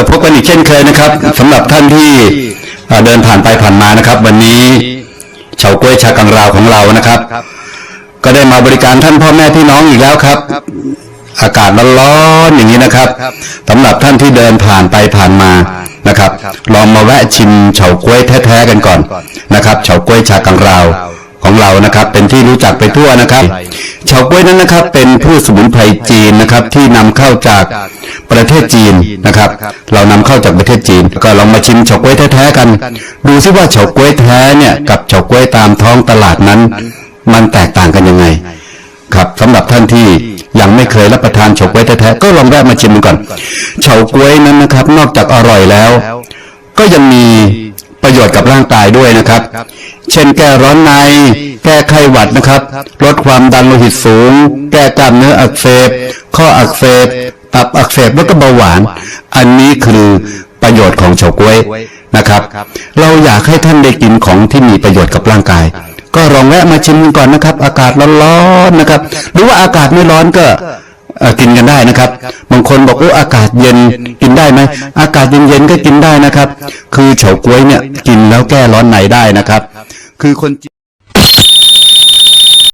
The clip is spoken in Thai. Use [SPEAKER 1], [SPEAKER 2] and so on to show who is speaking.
[SPEAKER 1] ก็พบกันอีกเช่นเคยนะครับสำหรับท่านที่เอ่อเดินผ่านไปผ่านมานะครับ วันนี้เฉาก้วยชากังราวของเรานะครับ ก็ได้มาบริการท่านพ่อแม่พี่น้องอีกแล้วครับ อากาศร้อนๆอย่างนี้นะครับสำหรับท่านที่เดินผ่านไปผ่านมานะครับ ลองมาแวะชิมเฉาก้วยแท้ๆกันก่อนนะครับเฉาก้วยชากังราวของเรานะครับ เป็นที่รู้จักไปทั่วนะครับเฉาก้วยนั้นนะครับ เป็นพืชสมุนไพรจีนนะครับ ที่นำเข้าจาก ประเทศจีนนะครับ เรานำเข้าจากประเทศจีน ก็ลองมาชิมเฉาก้วยแท้ๆกัน ดูซิว่าเฉาก้วยแท้เนี่ยกับเฉาก้วยตามท้องตลาดนั้น มันแตกต่างกันยังไง ครับสำหรับท่านที่ยังไม่เคยรับประทานเฉาก๊วยแท้ๆก็ลองแวะมาชิมดูก่อนเฉาก๊วยนั้นนะครับ นอกจากอร่อยแล้ว ก็ยังมีประโยชน์กับร่างกายด้วยนะครับ เช่นแก้ร้อนใน แก้ไข้หวัดนะครับ ลดความดันโลหิตสูง แก้กล้ามเนื้ออักเสบ ข้ออักเสบตับอักเสบแล้วก็เบาหวาน อันนี้คือประโยชน์ของเฉาก๊วยนะครับ เราอยากให้ท่านได้กินของที่มีประโยชน์กับร่างกาย ก็ลองแวะมาชิมกันก่อนนะครับ อากาศร้อนๆนะครับ หรือว่าอากาศไม่ร้อนก็กินกันได้นะครับ บางคนบอกว่าอากาศเย็นกินได้ไหมอากาศเย็นๆก็กินได้นะครับ คือเฉาก๊วยเนี่ยกินแล้วแก้ร้อนในได้นะครับ คือคน